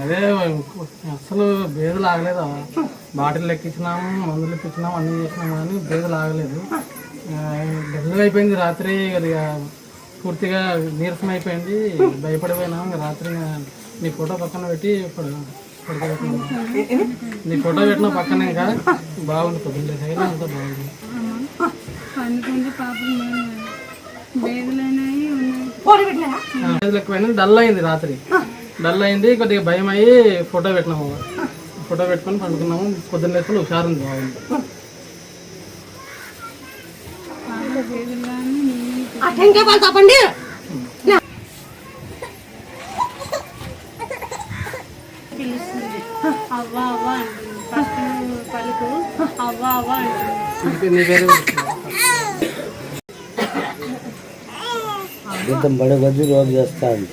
అదే అసలు బేదులు ఆగలేదు? బాటిల్ ఎక్కించినాము మందులు ఎక్కించినాము అన్నీ చేసినాము కానీ బేదులు ఆగలేదు. డల్గా అయిపోయింది రాత్రి పూర్తిగా నీరసం అయిపోయింది భయపడిపోయినాం రాత్రి నీ ఫోటో పక్కన పెట్టి ఇప్పుడు. నీ ఫోటో పెట్టిన పక్కన ఇంకా బాగుంది పొద్దున్న సైడ్ అంతా బాగుంది. బేదులు డల్ అయింది రాత్రి. డల్ అయింది కొద్దిగా భయం అయ్యి ఫోటో పెట్టినాము ఫోటో పెట్టుకొని పండుకున్నాము. పొద్దున్న లేస్తే హుషారు ఉంది బాగుంది. పిలుస్తుంది అవ్వ అవ్వ అంటుంది పక్కన పలుకు అవ్వ అవ్వ అంటుంది నీ పేరు? ఇంత బడి కొద్ది రోజు చేస్తాను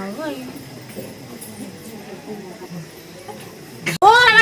అవ్వ ఓం నమ